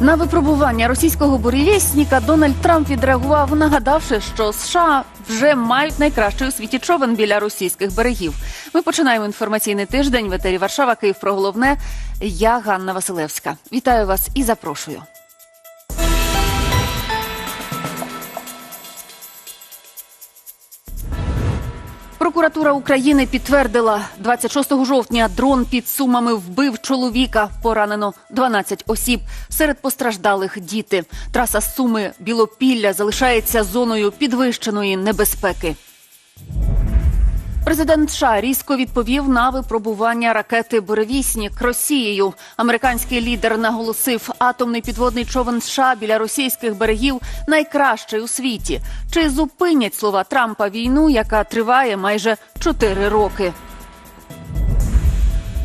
На випробування російського бурєвєсника Дональд Трамп відреагував, нагадавши, що США вже мають найкращий у світі човен біля російських берегів. Ми починаємо інформаційний тиждень. В етері Варшава, Київ про головне. Я Ганна Василевська. Вітаю вас і запрошую. Прокуратура України підтвердила 26 жовтня дрон під сумами вбив чоловіка. Поранено 12 осіб. Серед постраждалих діти. Траса Суми Білопілля залишається зоною підвищеної небезпеки. Президент США різко відповів на випробування ракети Буревіснік Росією. Американський лідер наголосив, атомний підводний човен США біля російських берегів найкращий у світі. Чи зупинять слова Трампа війну, яка триває майже чотири роки?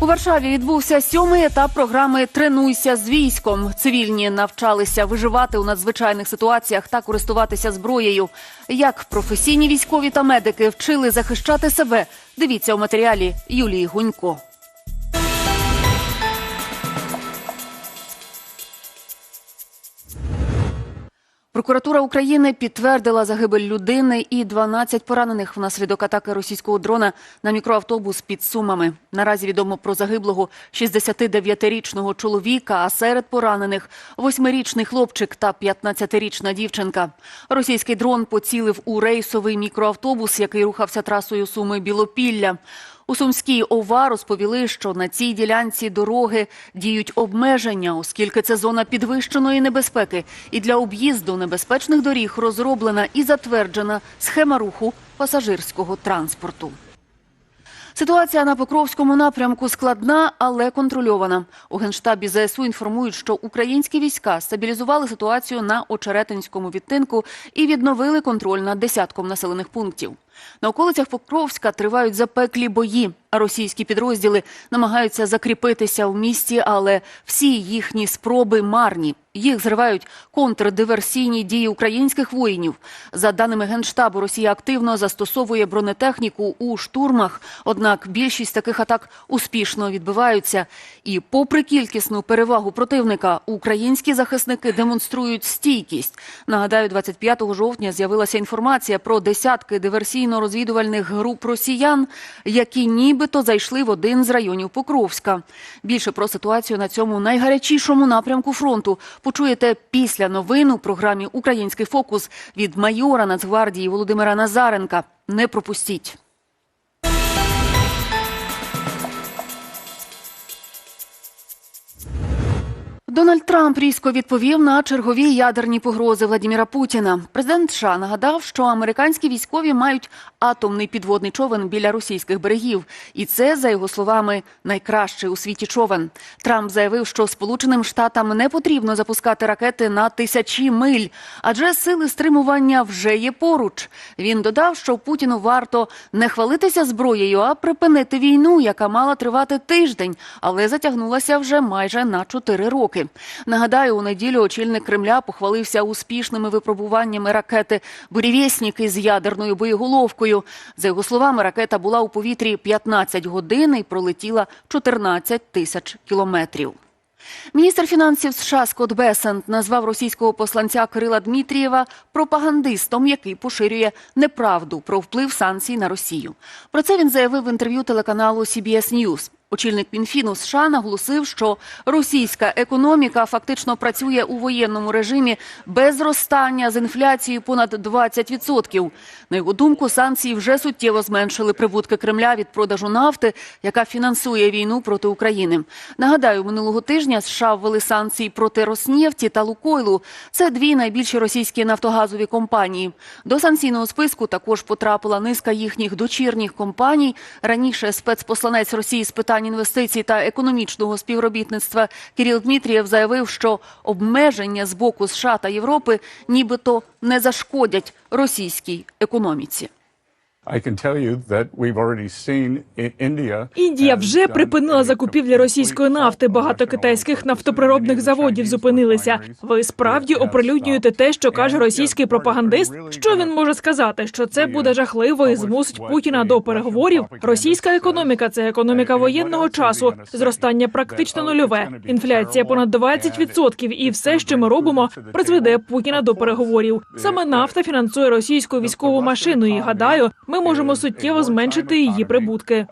У Варшаві відбувся сьомий етап програми Тренуйся з військом. Цивільні навчалися виживати у надзвичайних ситуаціях та користуватися зброєю. Як професійні військові та медики вчили захищати себе? Дивіться у матеріалі Юлії Гунько. Прокуратура України підтвердила загибель людини і 12 поранених внаслідок атаки російського дрона на мікроавтобус під Сумами. Наразі відомо про загиблого 69-річного чоловіка, а серед поранених – 8-річний хлопчик та 15-річна дівчинка. Російський дрон поцілив у рейсовий мікроавтобус, який рухався трасою Суми Білопілля. У Сумській ОВА розповіли, що на цій ділянці дороги діють обмеження, оскільки це зона підвищеної небезпеки. І для об'їзду небезпечних доріг розроблена і затверджена схема руху пасажирського транспорту. Ситуація на Покровському напрямку складна, але контрольована. У генштабі ЗСУ інформують, що українські війська стабілізували ситуацію на Очеретинському відтинку і відновили контроль над десятком населених пунктів. На околицях Покровська тривають запеклі бої. Російські підрозділи намагаються закріпитися в місті, але всі їхні спроби марні. Їх зривають контрдиверсійні дії українських воїнів. За даними генштабу, Росія активно застосовує бронетехніку у штурмах. Однак більшість таких атак успішно відбиваються. І, попри кількісну перевагу противника, українські захисники демонструють стійкість. Нагадаю, 25 жовтня з'явилася інформація про десятки диверсійно-розвідувальних груп росіян, які нібито зайшли в один з районів Покровська. Більше про ситуацію на цьому найгарячішому напрямку фронту почуєте після новин у програмі Український фокус від майора Нацгвардії Володимира Назаренка. Не пропустіть. Дональд Трамп різко відповів на чергові ядерні погрози Владіміра Путіна. Президент США нагадав, що американські військові мають атомний підводний човен біля російських берегів, і це, за його словами, найкращий у світі човен. Трамп заявив, що Сполученим Штатам не потрібно запускати ракети на тисячі миль, адже сили стримування вже є поруч. Він додав, що Путіну варто не хвалитися зброєю, а припинити війну, яка мала тривати тиждень, але затягнулася вже майже на чотири роки. Нагадаю, у неділю очільник Кремля похвалився успішними випробуваннями ракети «Бурєвєснік» із ядерною боєголовкою. За його словами, ракета була у повітрі 15 годин і пролетіла 14 тисяч кілометрів. Міністр фінансів США Скотт Бесент назвав російського посланця Кирила Дмитрієва пропагандистом, який поширює неправду про вплив санкцій на Росію. Про це він заявив в інтерв'ю телеканалу CBS News. Очільник Мінфіну США наголосив, що російська економіка фактично працює у воєнному режимі без зростання з інфляцією понад 20%. На його думку, санкції вже суттєво зменшили прибутки Кремля від продажу нафти, яка фінансує війну проти України. Нагадаю, минулого тижня США ввели санкції проти Роснефті та Лукойлу. Це дві найбільші російські нафтогазові компанії. До санкційного списку також потрапила низка їхніх дочірніх компаній. Раніше спецпосланець Росії з питань інвестицій та економічного співробітництва Кирил Дмитрієв заявив, що обмеження з боку США та Європи нібито не зашкодять російській економіці. Індія вже припинила закупівлі російської нафти. Багато китайських нафтоприробних заводів зупинилися. Ви справді оприлюднюєте те, що каже російський пропагандист. Що він може сказати? Що це буде жахливо і змусить Путіна до переговорів. Російська економіка це економіка воєнного часу. Зростання практично oh, нульове. Інфляція понад and 20%. І все, що ми робимо, призведе. Путіна до переговорів. Саме нафта фінансує російську військову машину. І гадаю, ми можемо суттєво зменшити її прибутки.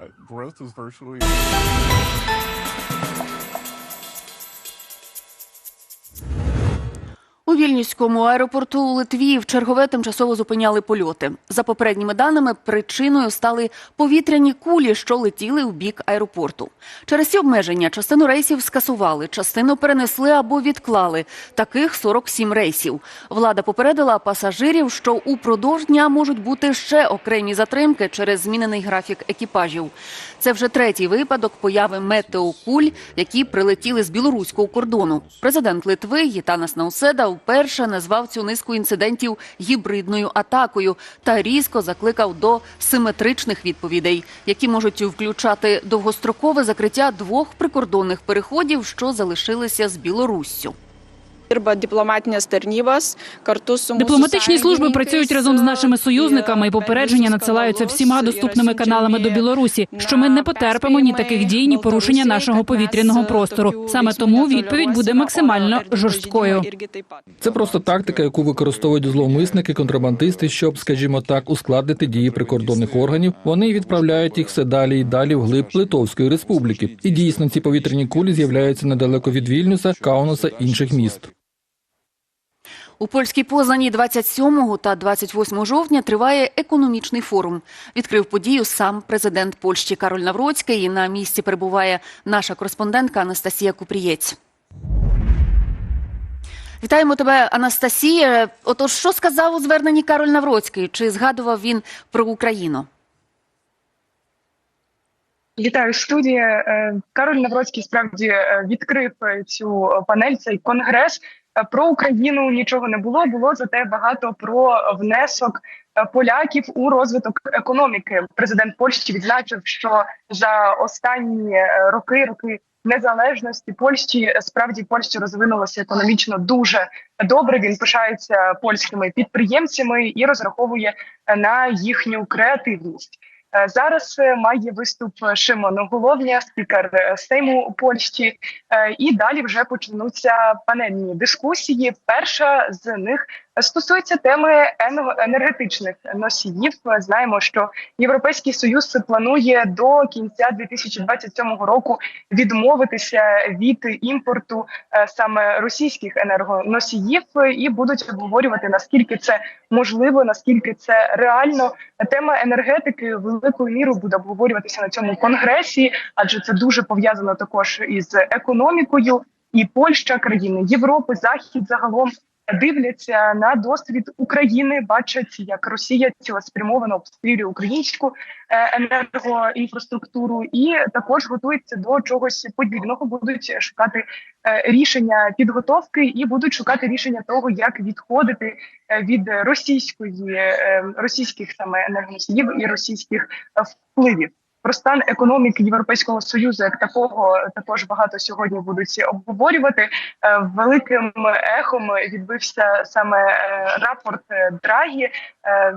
У Вільнюському аеропорту у Литві в чергове тимчасово зупиняли польоти. За попередніми даними, причиною стали повітряні кулі, що летіли у бік аеропорту. Через ці обмеження частину рейсів скасували, частину перенесли або відклали. Таких 47 рейсів. Влада попередила пасажирів, що упродовж дня можуть бути ще окремі затримки через змінений графік екіпажів. Це вже третій випадок появи метеокуль, які прилетіли з білоруського кордону. Президент Литви Гітанас Науседа вперше назвав цю низку інцидентів гібридною атакою та різко закликав до симетричних відповідей, які можуть включати довгострокове закриття двох прикордонних переходів, що залишилися з Білоруссю. Dirba diplomatinės tarnybos kartu su Дипломатичні служби працюють разом з нашими союзниками, і попередження надсилаються всіма доступними каналами до Білорусі, що ми не потерпимо ні таких дій, ні порушення нашого повітряного простору. Саме тому відповідь буде максимально жорсткою. Це просто тактика, яку використовують зловмисники, контрабандисти, щоб, скажімо так, ускладнити дії прикордонних органів. Вони відправляють їх все далі і далі вглиб Литовської республіки. І дійсно ці повітряні кулі з'являються недалеко від Вільнюса, Каунаса інших міст. У польській Познані 27 та 28 жовтня триває економічний форум. Відкрив подію сам президент Польщі Кароль Навроцький. І на місці перебуває наша кореспондентка Анастасія Купрієць. Вітаємо тебе, Анастасія. Отож, що сказав у зверненні Кароль Навроцький? Чи згадував він про Україну? Вітаю студія. Е, Кароль Навроцький справді е, відкрив цю панель, цей конгрес. Е, Про Україну нічого не було. Було зате багато про внесок е, поляків у розвиток економіки. Президент Польщі відзначив, що за останні е, роки, роки незалежності Польщі справді Польща розвинулася економічно дуже добре. Він пишається польськими підприємцями і розраховує на їхню креативність. Е, Зараз е, має виступ Шимон Головня, спікер е, Сейму Польщі, Е, і далі вже почнуться панельні дискусії. Перша з них стосується теми енергетичних носіїв. Знаємо, що Європейський Союз планує до кінця 2027 року відмовитися від імпорту е, саме російських енергоносіїв і будуть обговорювати наскільки це можливо, наскільки це реально. Тема енергетики великою мірою буде обговорюватися на цьому конгресі, адже це дуже пов'язано також із економікою. І Польща, країни Європи, Захід загалом дивляться на досвід України, бачать, як Росія цілеспрямовано обстрілює українську е, енергоінфраструктуру, і також готуються до чогось подібного. Будуть шукати е, рішення підготовки і будуть шукати рішення того, як відходити е, від російської російських саме енергоносіїв і російських впливів. Про стан економіки Європейського союзу як такого також багато сьогодні будуть обговорювати. Е, Великим ехом відбився саме е, рапорт Драгі. Е,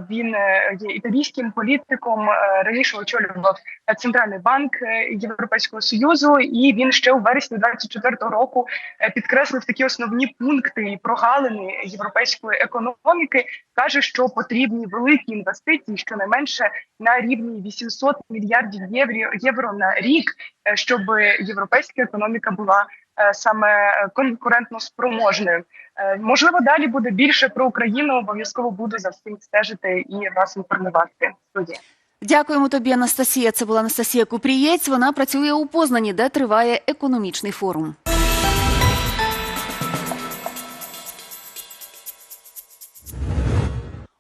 Він є італійським політиком. Раніше очолював центральний банк Європейського союзу, і він ще у вересні 24-го року підкреслив такі основні пункти і прогалини європейської економіки. каже, що потрібні великі інвестиції, щонайменше на рівні 800 мільярдів євро, євро на рік, е, щоб європейська економіка була е, саме конкурентно спроможною. Е, Можливо, далі буде більше про Україну. Обов'язково буду за всім стежити і вас інформувати. Студія. Дякуємо тобі, Анастасія. Це була Анастасія Купрієць. Вона працює у Познані, де триває економічний форум.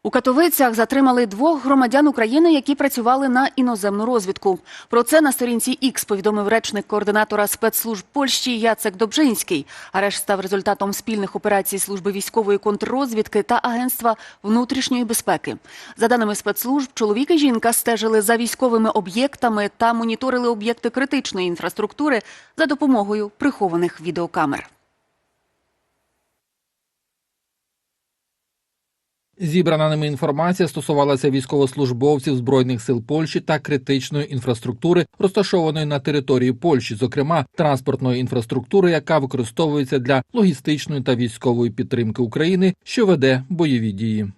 У Катовицях затримали двох громадян України, які працювали на іноземну розвідку. Про це на сторінці X повідомив речник координатора спецслужб Польщі Яцек Добжинський. Арешт став результатом спільних операцій служби військової контррозвідки та агентства внутрішньої безпеки. За даними спецслужб, чоловік і жінка стежили за військовими об'єктами та моніторили об'єкти критичної інфраструктури за допомогою прихованих відеокамер. Зібрана ними інформація стосувалася військовослужбовців збройних сил Польщі та критичної інфраструктури, розташованої на території Польщі, зокрема транспортної інфраструктури, яка використовується для логістичної та військової підтримки України, що веде бойові дії.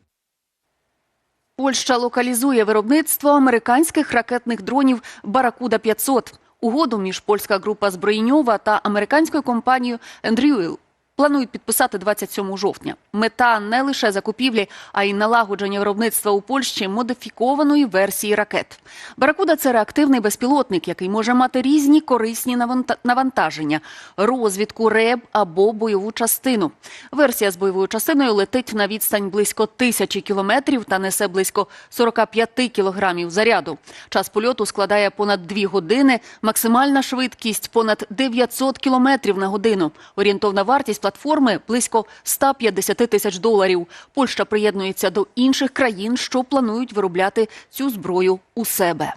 Польща локалізує виробництво американських ракетних дронів Баракуда 500 Угоду між польська група Збройньова та американською компанією Anduril планують підписати 27 жовтня. Мета не лише закупівлі, а й налагодження виробництва у Польщі модифікованої версії ракет. Баракуда це реактивний безпілотник, який може мати різні корисні навантаження, розвідку, реб або бойову частину. Версія з бойовою частиною летить на відстань близько тисячі кілометрів та несе близько 45 кілограмів заряду. Час польоту складає понад 2 години, максимальна швидкість понад 900 кілометрів на годину. Орієнтовна вартість платформи близько 150 тисяч доларів. Польща приєднується до інших країн, що планують виробляти цю зброю у себе.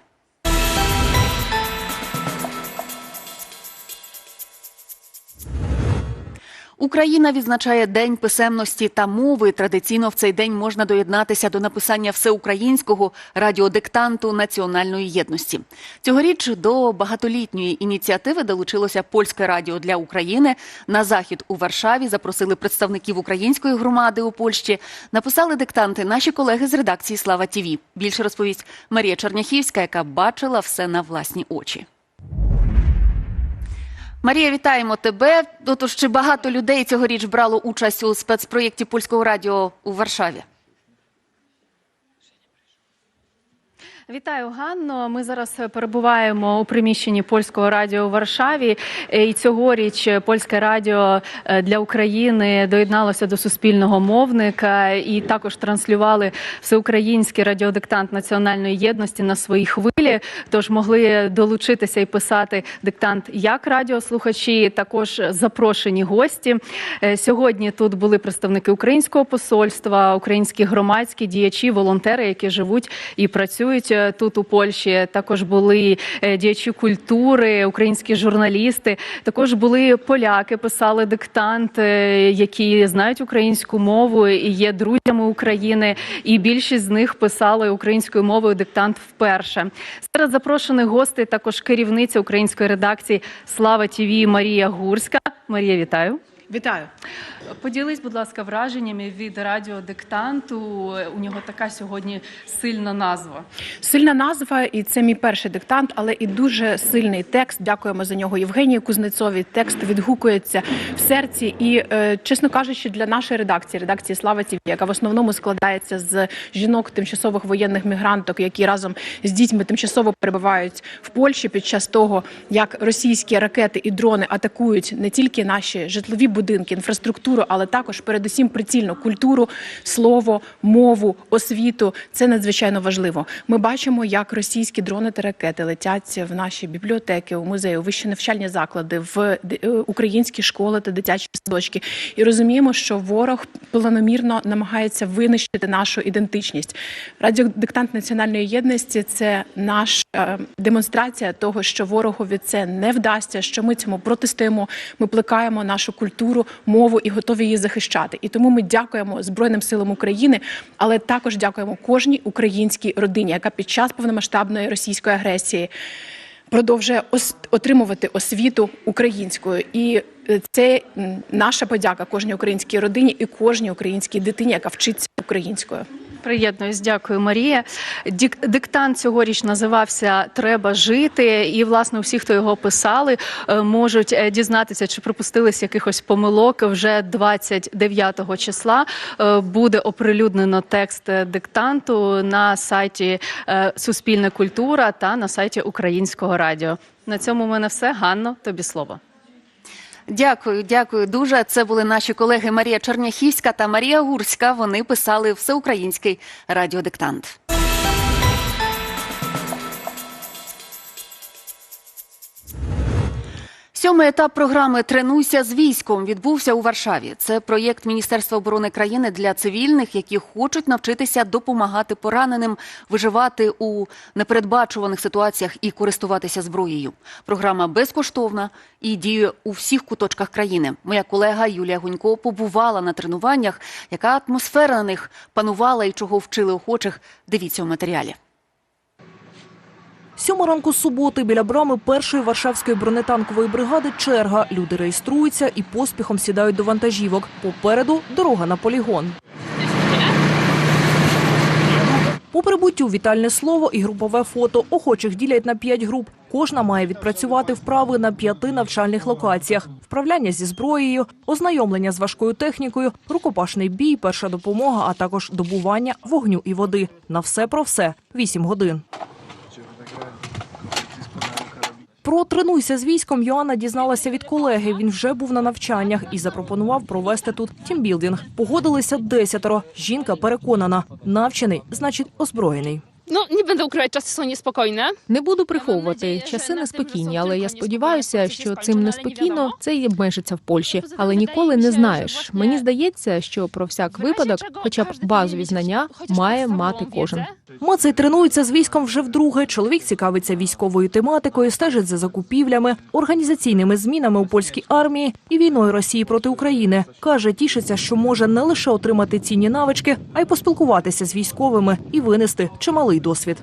Україна відзначає День писемності та мови. Традиційно в цей день можна доєднатися до написання всеукраїнського радіодиктанту національної єдності. Цьогоріч до багатолітньої ініціативи долучилося польське радіо для України. На захід у Варшаві запросили представників української громади у Польщі. Написали диктанти наші колеги з редакції Слава Тіві. Більше розповість Марія Черняхівська, яка бачила все на власні очі. Марія, вітаємо тебе. Отож, чи багато людей цьогоріч брало участь у спецпроєкті польського радіо у Варшаві? Вітаю, Ганно. Ми зараз перебуваємо у приміщенні польського радіо у Варшаві. Е, І цьогоріч польське радіо е, для України доєдналося до суспільного мовника і також транслювали всеукраїнський радіодиктант національної єдності на своїй хвилі. Тож могли долучитися і писати диктант як радіослухачі, також запрошені гості. Е, Сьогодні тут були представники українського посольства, українські громадські діячі, волонтери, які живуть і працюють е, тут у Польщі. Також були е, діячі культури, українські журналісти. Також були поляки, писали диктант, е, які знають українську мову і є друзями України. І більшість з них писали українською мовою диктант вперше. Серед запрошених гостей також керівниця української редакції Слава ТІВІ Марія Гурська. Марія, вітаю. Вітаю. Поділись, будь ласка, враженнями від радіодиктанту. У нього така сьогодні сильна назва. Сильна назва, і це мій перший диктант, але і дуже сильний текст. Дякуємо за нього Євгенію Кузнецові. Текст відгукується в серці. І, е, чесно кажучи, для нашої редакції, редакції Слава ТІВІ, яка в основному складається з жінок тимчасових воєнних мігранток, які разом з дітьми тимчасово перебувають в Польщі під час того, як російські ракети і дрони атакують не тільки наші житлові будинки, інфраструктуру, але також передусім прицільно культуру, слово, мову, освіту. Це надзвичайно важливо. Ми бачимо, як російські дрони та ракети летять в наші бібліотеки, у музеї, у вищі навчальні заклади, в е, українські школи та дитячі садочки. І розуміємо, що ворог планомірно намагається винищити нашу ідентичність. Радіодиктант національної єдності це наша е, демонстрація того, що ворогові це не вдасться, що ми цьому протистоїмо. Ми плекаємо нашу культуру, мову і готові її захищати. І тому ми дякуємо Збройним силам України, але також дякуємо кожній українській родині, яка під час повномасштабної російської агресії продовжує отримувати освіту українською. І е, це наша подяка кожній українській родині і кожній українській дитині, яка вчиться українською. Приєднуюсь, дякую, Марія. Диктант цьогоріч називався Треба жити. І, власне, всі, хто його писали, е, можуть е, дізнатися, чи припустились якихось помилок. Вже 29 числа е, буде оприлюднено текст диктанту на сайті Суспільна культура та на сайті Українського радіо. На цьому в мене все. Ганно, тобі слово. Дякую, дякую дуже. Це були наші колеги Марія Черняхівська та Марія Гурська. Вони писали всеукраїнський радіодиктант. Сьомий етап програми Тренуйся з військом відбувся у Варшаві. Це проєкт Міністерства оборони країни для цивільних, які хочуть навчитися допомагати пораненим, виживати у непередбачуваних ситуаціях і користуватися зброєю. Програма безкоштовна і діє у всіх куточках країни. Моя колега Юлія Гунько побувала на тренуваннях. Яка атмосфера на них панувала і чого вчили охочих? Дивіться у матеріалі. Сьома ранку суботи біля брами першої варшавської бронетанкової бригади черга. Люди реєструються і поспіхом сідають до вантажівок. Попереду дорога на полігон. По прибуттю вітальне слово і групове фото. Охочих ділять на п'ять груп. Кожна має відпрацювати вправи на п'яти навчальних локаціях: вправляння зі зброєю, ознайомлення з важкою технікою, рукопашний бій, перша допомога, а також добування вогню і води. На все про все вісім годин. Про тренуйся з військом Йоанна дізналася від колеги. Він вже був на навчаннях і запропонував провести тут тімбілдинг. Погодилися десятеро. Жінка переконана, навчений, значить озброєний. No, nie będę ukrywać, czasy są niespokojne. Не буду приховувати. Часи неспокійні, але я сподіваюся, що цим неспокійно це й обмежиться в Польщі. Але ніколи не знаєш. Мені здається, що про всяк випадок, хоча б базові знання, має мати кожен. Мацей тренується з військом вже вдруге. Чоловік цікавиться військовою тематикою, стежить за закупівлями, організаційними змінами у польській армії і війною Росії проти України. каже, тішиться, що може не лише отримати цінні навички, а й поспілкуватися з військовими і винести чималий досвід.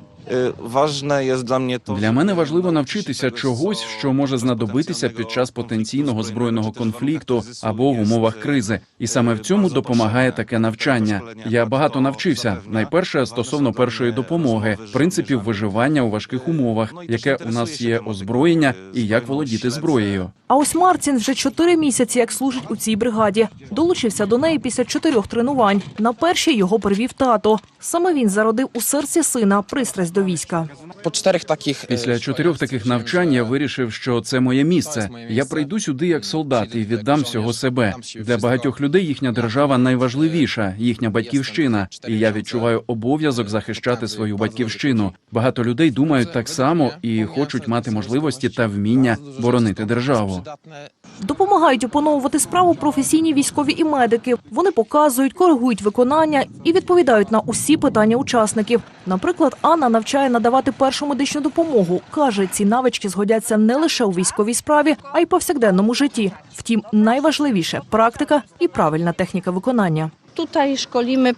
Важне є для мене то Для мене важливо навчитися чогось, що може знадобитися під час потенційного збройного конфлікту або в умовах кризи, і саме в цьому допомагає таке навчання. Я багато навчився. Найперше стосовно першої допомоги, принципів виживання у важких умовах, яке у нас є озброєння і як володіти зброєю. А ось Марцін вже чотири місяці як служить у цій бригаді. Долучився до неї після чотирьох тренувань. На першій його привів тато. Саме він зародив у серці сина пристрасть до війська. по чотирьох таких Після чотирьох таких навчань я вирішив, що це моє місце. Я прийду сюди як солдат і віддам всього себе. Для багатьох людей їхня держава найважливіша, їхня батьківщина. І я відчуваю обов'язок захищати свою батьківщину. Багато людей думають так само і хочуть мати можливості та вміння боронити державу. Допомагають опановувати справу професійні військові і медики. Вони показують, коригують виконання і відповідають на усі питання учасників. Наприклад, Анна навчає надавати першу медичну допомогу. каже, ці навички згодяться не лише у військовій справі, а й повсякденному житті. Втім, найважливіше практика і правильна техніка виконання. Tutaj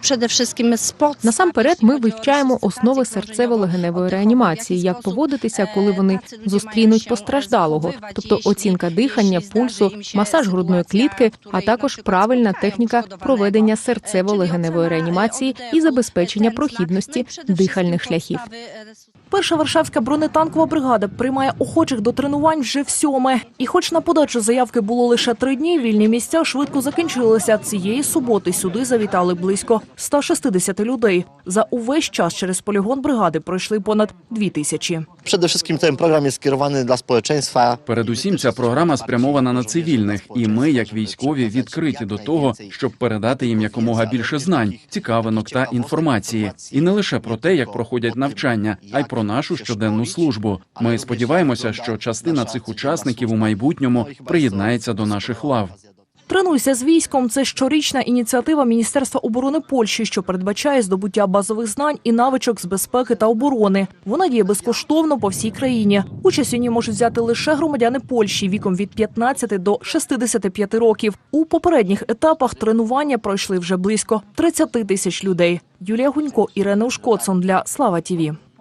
przede wszystkim sport. Насамперед, ми вивчаємо основи серцево-легеневої реанімації, як поводитися, коли вони зустрінуть постраждалого, тобто оцінка дихання, пульсу, масаж грудної клітки, а також правильна техніка проведення серцево-легеневої реанімації і забезпечення прохідності дихальних шляхів. Перша варшавська бронетанкова бригада приймає охочих до тренувань вже в сьоме. І хоч на подачу заявки було лише три дні, вільні місця швидко закінчилися. Цієї суботи сюди завітали близько 160 людей. За увесь час через полігон бригади пройшли понад дві тисячі. Przede wszystkim ten program jest skierowany dla społeczeństwa. Передусім, ця програма спрямована на цивільних, і ми, як військові, відкриті до того, щоб передати їм якомога більше знань, цікавинок та інформації, і не лише про те, як проходять навчання, а й про нашу щоденну службу. Ми сподіваємося, що частина цих учасників у майбутньому приєднається до наших лав. Тренуйся з військом. Це щорічна ініціатива Міністерства оборони Польщі, що передбачає здобуття базових знань і навичок з безпеки та оборони. Вона діє безкоштовно по всій країні. Участь у ній можуть взяти лише громадяни Польщі віком від 15 до 65 років. У попередніх етапах тренування пройшли вже близько 30 тисяч людей. Юлія Гунько, Ірена Ушкоцон для Слава Тіві.